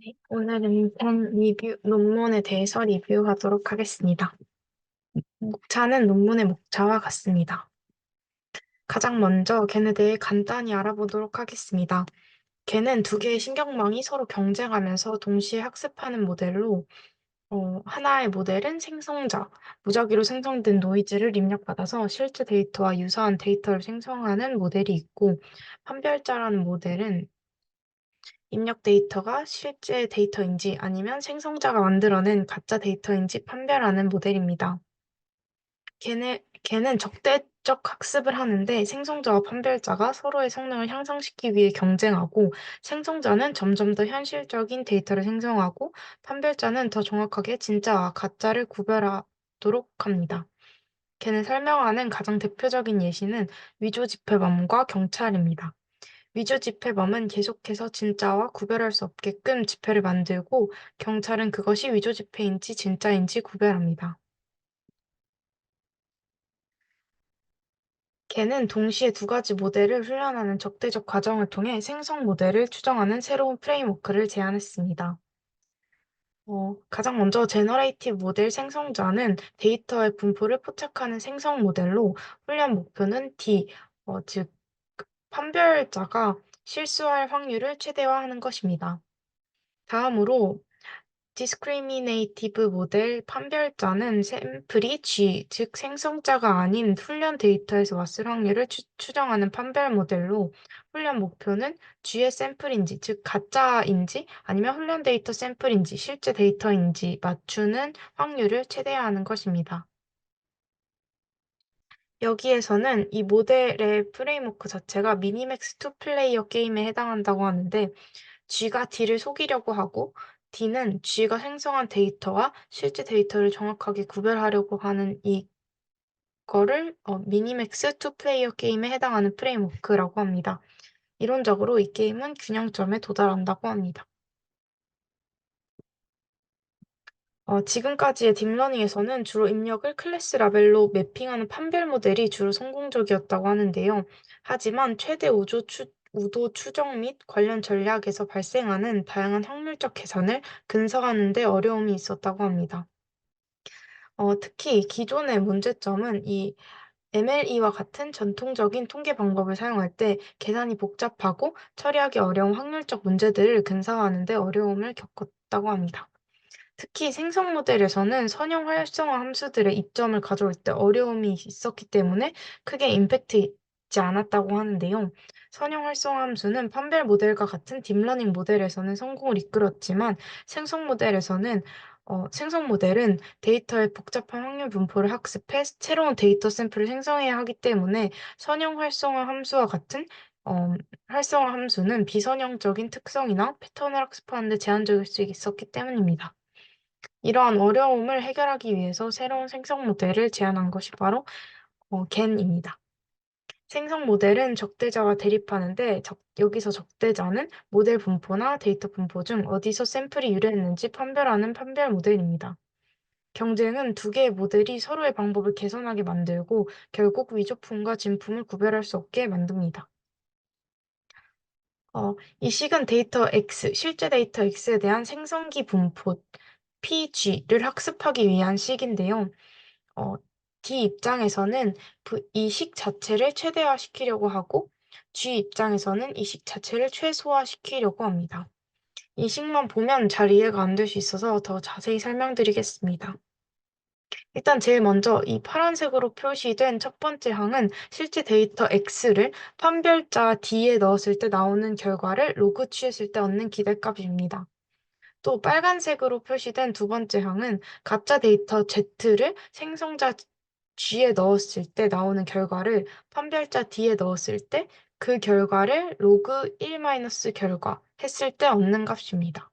네, 오늘은 본 리뷰, 논문에 대해서 리뷰하도록 하겠습니다. 목차는 논문의 목차와 같습니다. 가장 먼저 걔네 대해 간단히 알아보도록 하겠습니다. 걔는 두 개의 신경망이 서로 경쟁하면서 동시에 학습하는 모델로 어, 하나의 모델은 생성자, 무작위로 생성된 노이즈를 입력받아서 실제 데이터와 유사한 데이터를 생성하는 모델이 있고 판별자라는 모델은 입력 데이터가 실제 데이터인지 아니면 생성자가 만들어낸 가짜 데이터인지 판별하는 모델입니다. 걔네, 걔는 적대적 학습을 하는데 생성자와 판별자가 서로의 성능을 향상시키기 위해 경쟁하고 생성자는 점점 더 현실적인 데이터를 생성하고 판별자는 더 정확하게 진짜와 가짜를 구별하도록 합니다. 걔는 설명하는 가장 대표적인 예시는 위조 지폐범과 경찰입니다. 위조 지폐범은 계속해서 진짜와 구별할 수 없게끔 지폐를 만들고 경찰은 그것이 위조 지폐인지 진짜인지 구별합니다. 걔는 동시에 두 가지 모델을 훈련하는 적대적 과정을 통해 생성 모델을 추정하는 새로운 프레임워크를 제안했습니다. 어, 가장 먼저 제너레이티브 모델 생성자는 데이터의 분포를 포착하는 생성 모델로 훈련 목표는 D, 어, 즉 판별자가 실수할 확률을 최대화하는 것입니다. 다음으로 discriminative 모델 판별자는 샘플이 G, 즉 생성자가 아닌 훈련 데이터에서 왔을 확률을 추, 정하는 판별 모델로 훈련 목표는 G의 샘플인지, 즉 가짜인지 아니면 훈련 데이터 샘플인지 실제 데이터인지 맞추는 확률을 최대화하는 것입니다. 여기에서는 이 모델의 프레임워크 자체가 미니맥스 투 플레이어 게임에 해당한다고 하는데 G가 D를 속이려고 하고 D는 G가 생성한 데이터와 실제 데이터를 정확하게 구별하려고 하는 이 거를 어, 미니맥스 투 플레이어 게임에 해당하는 프레임워크라고 합니다. 이론적으로 이 게임은 균형점에 도달한다고 합니다. 어, 지금까지의 딥러닝에서는 주로 입력을 클래스 라벨로 매핑하는 판별 모델이 주로 성공적이었다고 하는데요. 하지만 최대 우조 추, 우도 추정 및 관련 전략에서 발생하는 다양한 확률적 계산을 근사하는 데 어려움이 있었다고 합니다. 어, 특히 기존의 문제점은 이 MLE와 같은 전통적인 통계 방법을 사용할 때 계산이 복잡하고 처리하기 어려운 확률적 문제들을 근사화하는 데 어려움을 겪었다고 합니다. 특히 생성 모델에서는 선형 활성화 함수들의 입점을 가져올 때 어려움이 있었기 때문에 크게 임팩트 있지 않았다고 하는데요. 선형 활성화 함수는 판별 모델과 같은 딥러닝 모델에서는 성공을 이끌었지만 생성 모델에서는 어, 생성 모델은 데이터의 복잡한 확률 분포를 학습해 새로운 데이터 샘플을 생성해야 하기 때문에 선형 활성화 함수와 같은 어, 활성화 함수는 비선형적인 특성이나 패턴을 학습하는 데 제한적일 수 있었기 때문입니다. 이러한 어려움을 해결하기 위해서 새로운 생성 모델을 제안한 것이 바로 어, 겐입니다. 생성 모델은 적대자와 대립하는데 적, 여기서 적대자는 모델 분포나 데이터 분포 중 어디서 샘플이 유래했는지 판별하는 판별 모델입니다. 경쟁은 두 개의 모델이 서로의 방법을 개선하게 만들고 결국 위조품과 진품을 구별할 수 없게 만듭니다. 어, 이 식은 데이터 X, 실제 데이터 X에 대한 생성기 분포 PG를 학습하기 위한 식인데요. 어, D 입장에서는 이 식 자체를 최대화시키려고 하고 G 입장에서는 이 식 자체를 최소화시키려고 합니다. 이 식만 보면 잘 이해가 안 될 수 있어서 더 자세히 설명드리겠습니다. 일단 제일 먼저 이 파란색으로 표시된 첫 번째 항은 실제 데이터 X를 판별자 D에 넣었을 때 나오는 결과를 로그 취했을 때 얻는 기대값입니다. 또 빨간색으로 표시된 두 번째 항은 가짜 데이터 Z를 생성자 G에 넣었을 때 나오는 결과를 판별자 D에 넣었을 때 그 결과를 로그 1- 결과 했을 때 얻는 값입니다.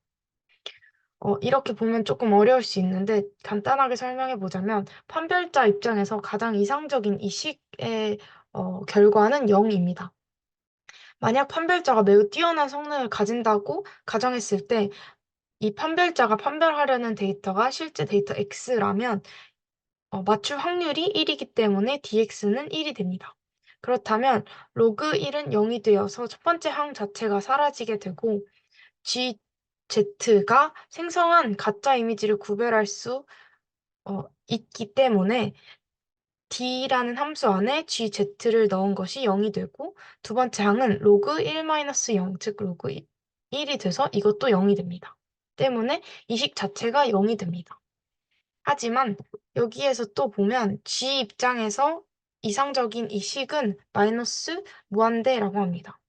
어, 이렇게 보면 조금 어려울 수 있는데 간단하게 설명해 보자면 판별자 입장에서 가장 이상적인 이 식의 어, 결과는 0입니다. 만약 판별자가 매우 뛰어난 성능을 가진다고 가정했을 때 이 판별자가 판별하려는 데이터가 실제 데이터 X라면 어, 맞출 확률이 1이기 때문에 dx는 1이 됩니다. 그렇다면 로그 1은 0이 되어서 첫 번째 항 자체가 사라지게 되고 g Z가 생성한 가짜 이미지를 구별할 수 어, 있기 때문에 d라는 함수 안에 gz를 넣은 것이 0이 되고 두 번째 항은 로그 1-0, 즉 로그 1이 돼서 이것도 0이 됩니다. 때문에 이식 자체가 0이 됩니다. 하지만 여기에서 또 보면 g 입장에서 이상적인 이 식은 마이너스 무한대라고 합니다.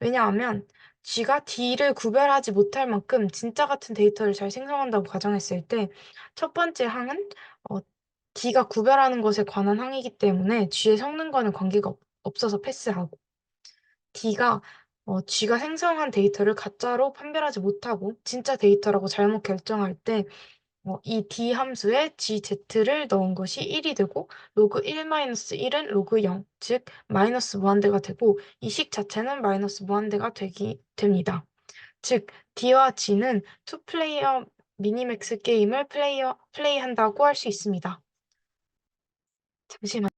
왜냐하면 G가 D를 구별하지 못할 만큼 진짜 같은 데이터를 잘 생성한다고 가정했을 때 첫 번째 항은 어, D가 구별하는 것에 관한 항이기 때문에 G의 성능과는 관계가 없, 없어서 패스하고 D가 어, G가 생성한 데이터를 가짜로 판별하지 못하고 진짜 데이터라고 잘못 결정할 때 어, 이 D 함수에 GZ를 넣은 것이 1이 되고 로그 1-1은 로그 0, 즉 마이너스 무한대가 되고 이 식 자체는 마이너스 무한대가 되기 됩니다. 즉 D와 G는 투 플레이어 미니맥스 게임을 플레이어, 플레이한다고 할 수 있습니다. 잠시만.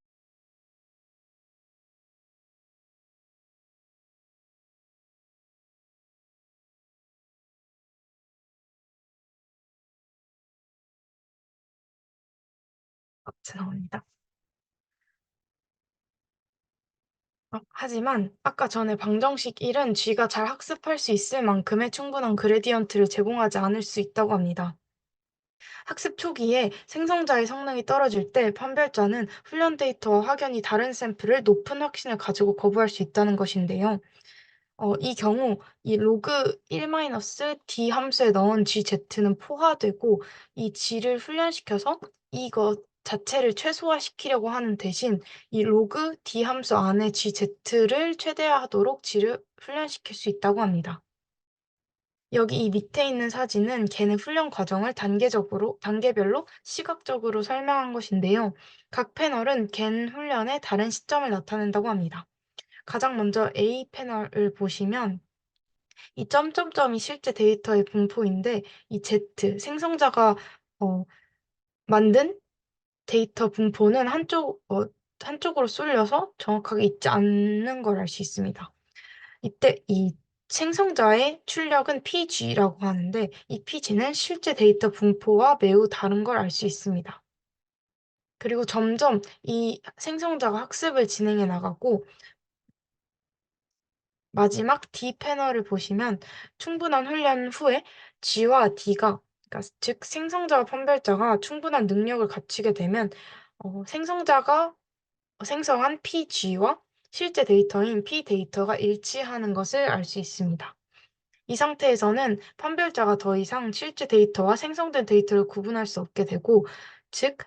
어, 죄송합니다. 어, 하지만 아까 전에 방정식 1은 G가 잘 학습할 수 있을 만큼의 충분한 그레디언트를 제공하지 않을 수 있다고 합니다. 학습 초기에 생성자의 성능이 떨어질 때 판별자는 훈련 데이터와 확연히 다른 샘플을 높은 확신을 가지고 거부할 수 있다는 것인데요. 어, 이 경우 이 로그 1-d 함수에 넣은 gz는 포화되고 이 g를 훈련시켜서 이것 자체를 최소화시키려고 하는 대신 이 로그 d 함수 안에 gz를 최대화하도록 g를 훈련시킬 수 있다고 합니다. 여기 이 밑에 있는 사진은 걔네 훈련 과정을 단계적으로, 단계별로 시각적으로 설명한 것인데요. 각 패널은 갠 훈련의 다른 시점을 나타낸다고 합니다. 가장 먼저 A 패널을 보시면 이 점점점이 실제 데이터의 분포인데 이 Z, 생성자가 어, 만든 데이터 분포는 한쪽, 어, 한쪽으로 쏠려서 정확하게 있지 않는 걸 알 수 있습니다. 이때 이 생성자의 출력은 PG라고 하는데 이 PG는 실제 데이터 분포와 매우 다른 걸 알 수 있습니다. 그리고 점점 이 생성자가 학습을 진행해 나가고 마지막 D 패널을 보시면 충분한 훈련 후에 G와 D가 그러니까 즉 생성자와 판별자가 충분한 능력을 갖추게 되면 어, 생성자가 생성한 PG와 실제 데이터인 P 데이터가 일치하는 것을 알 수 있습니다. 이 상태에서는 판별자가 더 이상 실제 데이터와 생성된 데이터를 구분할 수 없게 되고, 즉,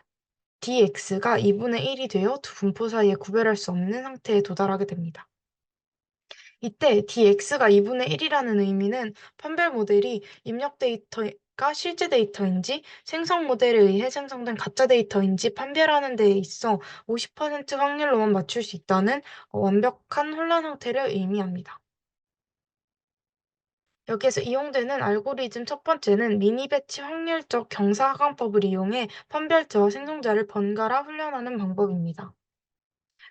dx가 2분의 1이 되어 두 분포 사이에 구별할 수 없는 상태에 도달하게 됩니다. 이때 dx가 2분의 1이라는 의미는 판별 모델이 입력 데이터가 실제 데이터인지 생성 모델에 의해 생성된 가짜 데이터인지 판별하는 데 있어 50% 확률로만 맞출 수 있다는 완벽한 혼란 상태를 의미합니다. 여기에서 이용되는 알고리즘 첫 번째는 미니 배치 확률적 경사하강법을 이용해 판별자와 생성자를 번갈아 훈련하는 방법입니다.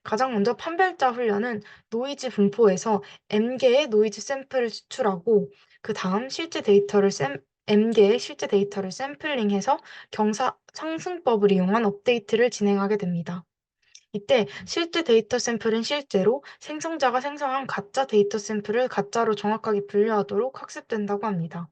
가장 먼저 판별자 훈련은 노이즈 분포에서 M개의 노이즈 샘플을 추출하고 그 다음 실제 데이터를 샘, M개의 실제 데이터를 샘플링해서 경사 상승법을 이용한 업데이트를 진행하게 됩니다. 이때 실제 데이터 샘플은 실제로 생성자가 생성한 가짜 데이터 샘플을 가짜로 정확하게 분류하도록 학습된다고 합니다.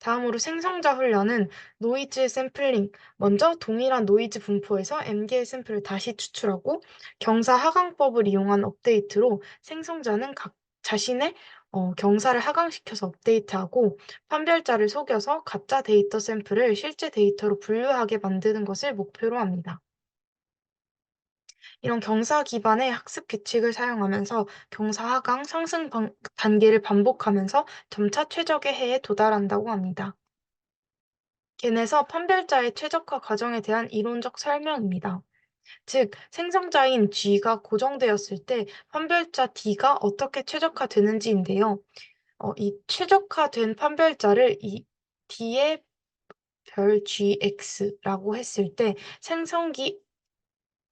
다음으로 생성자 훈련은 노이즈 샘플링. 먼저 동일한 노이즈 분포에서 M개의 샘플을 다시 추출하고 경사 하강법을 이용한 업데이트로 생성자는 각 자신의 어, 경사를 하강시켜서 업데이트하고 판별자를 속여서 가짜 데이터 샘플을 실제 데이터로 분류하게 만드는 것을 목표로 합니다. 이런 경사 기반의 학습 규칙을 사용하면서 경사 하강 상승 방, 단계를 반복하면서 점차 최적의 해에 도달한다고 합니다. 겐에서 판별자의 최적화 과정에 대한 이론적 설명입니다. 즉, 생성자인 G가 고정되었을 때 판별자 D가 어떻게 최적화되는지인데요. 어, 이 최적화된 판별자를 이 D의 별 GX라고 했을 때 생성기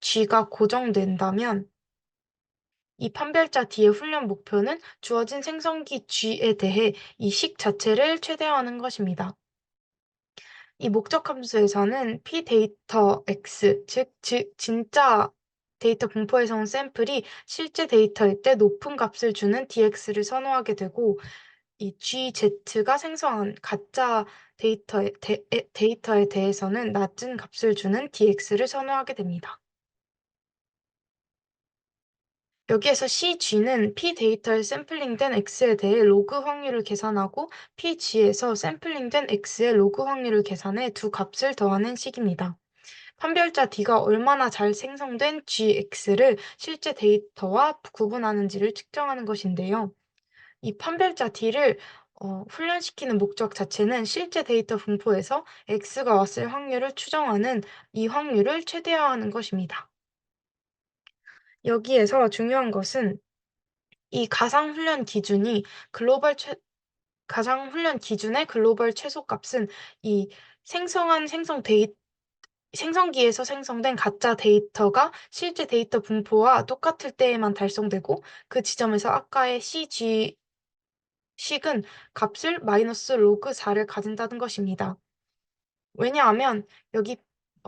G가 고정된다면 이 판별자 D의 훈련 목표는 주어진 생성기 G에 대해 이 식 자체를 최대화하는 것입니다. 이 목적 함수에서는 p 데이터 x, 즉, 즉 진짜 데이터 분포에서 온 샘플이 실제 데이터일 때 높은 값을 주는 dx를 선호하게 되고 이 GZ가 생성한 가짜 데이터에, 데, 데이터에 대해서는 낮은 값을 주는 DX를 선호하게 됩니다. 여기에서 CG는 P 데이터에 샘플링된 X에 대해 로그 확률을 계산하고 PG에서 샘플링된 X의 로그 확률을 계산해 두 값을 더하는 식입니다. 판별자 D가 얼마나 잘 생성된 GX를 실제 데이터와 구분하는지를 측정하는 것인데요. 이 판별자 D를 어, 훈련시키는 목적 자체는 실제 데이터 분포에서 X가 왔을 확률을 추정하는 이 확률을 최대화하는 것입니다. 여기에서 중요한 것은 이 가상 훈련 기준이 글로벌 최, 가상 훈련 기준의 글로벌 최소값은 이 생성한 생성 데이 생성기에서 생성된 가짜 데이터가 실제 데이터 분포와 똑같을 때에만 달성되고 그 지점에서 아까의 CG 식은 값을 마이너스 로그 4를 가진다는 것입니다. 왜냐하면 여기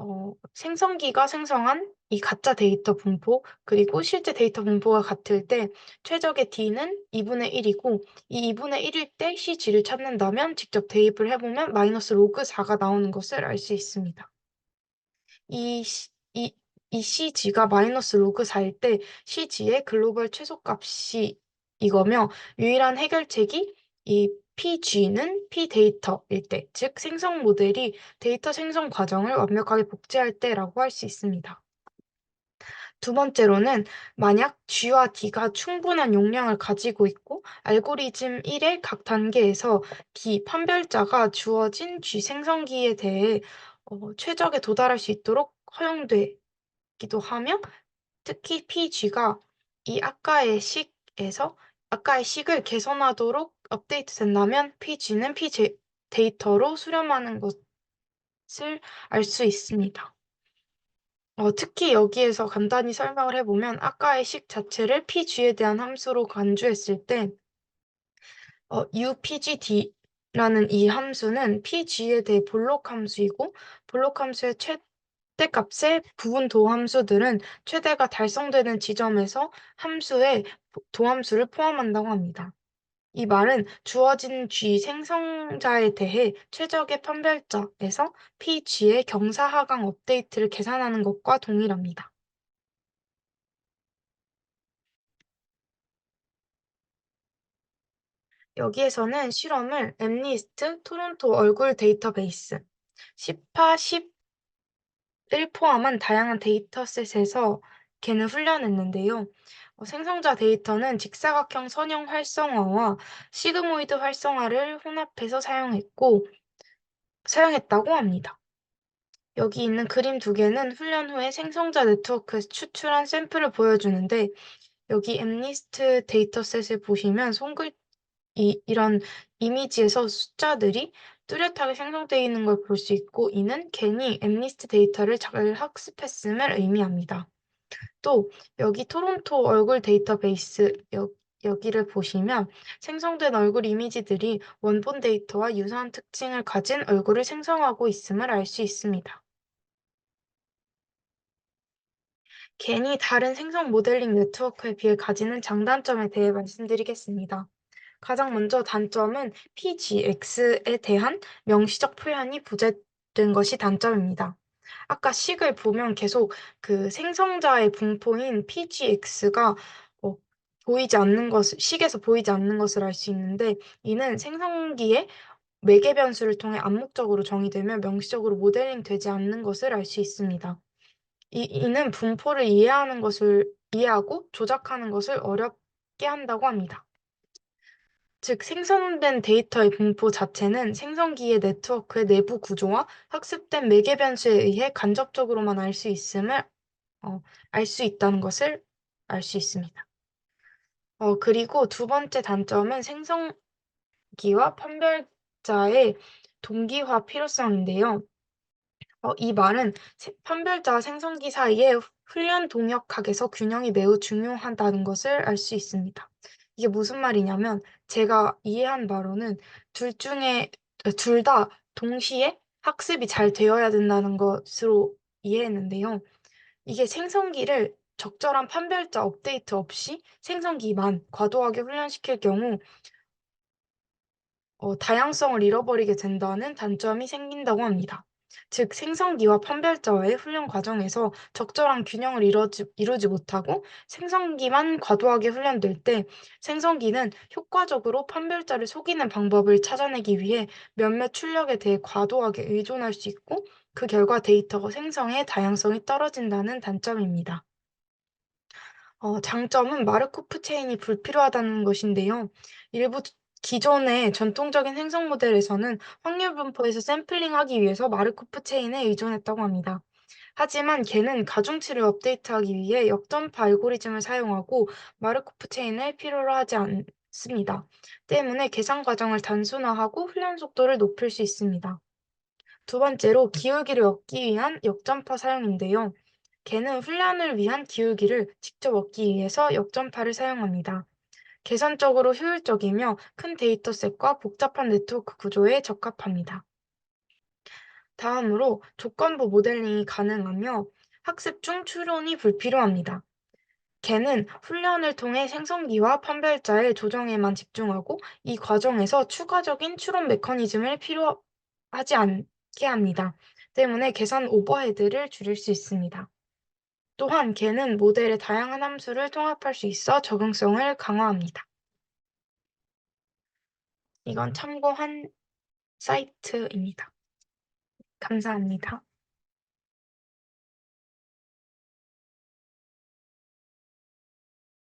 어, 생성기가 생성한 이 가짜 데이터 분포 그리고 실제 데이터 분포가 같을 때 최적의 D는 2분의 1이고 이 2분의 1일 때 CG를 찾는다면 직접 대입을 해보면 마이너스 로그 4가 나오는 것을 알 수 있습니다. 이, 이, 이 CG가 마이너스 로그 4일 때 CG의 글로벌 최소값이 이거며 유일한 해결책이 이 PG는 P데이터일 때, 즉 생성 모델이 데이터 생성 과정을 완벽하게 복제할 때라고 할 수 있습니다. 두 번째로는 만약 G와 D가 충분한 용량을 가지고 있고 알고리즘 1의 각 단계에서 D 판별자가 주어진 G 생성기에 대해 어, 최적에 도달할 수 있도록 허용되기도 하며 특히 PG가 이 아까의 식에서 아까의 식을 개선하도록 업데이트 된다면 PG는 P 데이터로 수렴하는 것을 알 수 있습니다. 어, 특히 여기에서 간단히 설명을 해보면 아까의 식 자체를 PG에 대한 함수로 간주했을 때 어, UPGD라는 이 함수는 PG에 대해 볼록 함수이고 볼록 함수의 최대값의 부분 도함수들은 최대가 달성되는 지점에서 함수의 도함수를 포함한다고 합니다. 이 말은 주어진 G 생성자에 대해 최적의 판별자에서 PG의 경사하강 업데이트를 계산하는 것과 동일합니다. 여기에서는 실험을 엠리스트 토론토 얼굴 데이터베이스 10파 10을 포함한 다양한 데이터셋에서 걔는 훈련했는데요. 어, 생성자 데이터는 직사각형 선형 활성화와 시그모이드 활성화를 혼합해서 사용했고 사용했다고 합니다. 여기 있는 그림 두 개는 훈련 후에 생성자 네트워크에서 추출한 샘플을 보여주는데 여기 엠리스트 데이터셋을 보시면 손글 이, 이런 이미지에서 숫자들이 뚜렷하게 생성되어 있는 걸 볼 수 있고 이는 괜히 엠리스트 데이터를 잘 학습했음을 의미합니다. 또 여기 토론토 얼굴 데이터베이스 여, 여기를 보시면 생성된 얼굴 이미지들이 원본 데이터와 유사한 특징을 가진 얼굴을 생성하고 있음을 알 수 있습니다. 괜히 다른 생성 모델링 네트워크에 비해 가지는 장단점에 대해 말씀드리겠습니다. 가장 먼저 단점은 PGX에 대한 명시적 표현이 부재된 것이 단점입니다. 아까 식을 보면 계속 그 생성자의 분포인 PGX가 어, 보이지 않는 것을, 식에서 보이지 않는 것을 알 수 있는데 이는 생성기의 매개 변수를 통해 암묵적으로 정의되며 명시적으로 모델링 되지 않는 것을 알 수 있습니다. 이, 이는 분포를 이해하는 것을 이해하고 조작하는 것을 어렵게 한다고 합니다. 즉 생성된 데이터의 분포 자체는 생성기의 네트워크의 내부 구조와 학습된 매개 변수에 의해 간접적으로만 알 수 있음을 어, 알 수 있다는 것을 알 수 있습니다. 어, 그리고 두 번째 단점은 생성기와 판별자의 동기화 필요성인데요. 어, 이 말은 세- 판별자와 생성기 사이의 후- 훈련 동역학에서 균형이 매우 중요하다는 것을 알 수 있습니다. 이게 무슨 말이냐면 제가 이해한 바로는 둘 중에 둘 다 동시에 학습이 잘 되어야 된다는 것으로 이해했는데요. 이게 생성기를 적절한 판별자 업데이트 없이 생성기만 과도하게 훈련시킬 경우 어, 다양성을 잃어버리게 된다는 단점이 생긴다고 합니다. 즉, 생성기와 판별자와의 훈련 과정에서 적절한 균형을 이루지, 이루지 못하고 생성기만 과도하게 훈련될 때 생성기는 효과적으로 판별자를 속이는 방법을 찾아내기 위해 몇몇 출력에 대해 과도하게 의존할 수 있고 그 결과 데이터 생성의 다양성이 떨어진다는 단점입니다. 어, 장점은 마르코프 체인이 불필요하다는 것인데요. 일부 기존의 전통적인 생성 모델에서는 확률 분포에서 샘플링하기 위해서 마르코프 체인에 의존했다고 합니다. 하지만 걔는 가중치를 업데이트하기 위해 역전파 알고리즘을 사용하고 마르코프 체인을 필요로 하지 않습니다. 때문에 계산 과정을 단순화하고 훈련 속도를 높일 수 있습니다. 두 번째로 기울기를 얻기 위한 역전파 사용인데요. 개는 훈련을 위한 기울기를 직접 얻기 위해서 역전파를 사용합니다. 계산적으로 효율적이며 큰 데이터셋과 복잡한 네트워크 구조에 적합합니다. 다음으로 조건부 모델링이 가능하며 학습 중 추론이 불필요합니다. 개는 훈련을 통해 생성기와 판별자의 조정에만 집중하고 이 과정에서 추가적인 추론 메커니즘을 필요하지 않게 합니다. 때문에 계산 오버헤드를 줄일 수 있습니다. 또한 개는 모델의 다양한 함수를 통합할 수 있어 적응성을 강화합니다. 이건 참고한 사이트입니다. 감사합니다.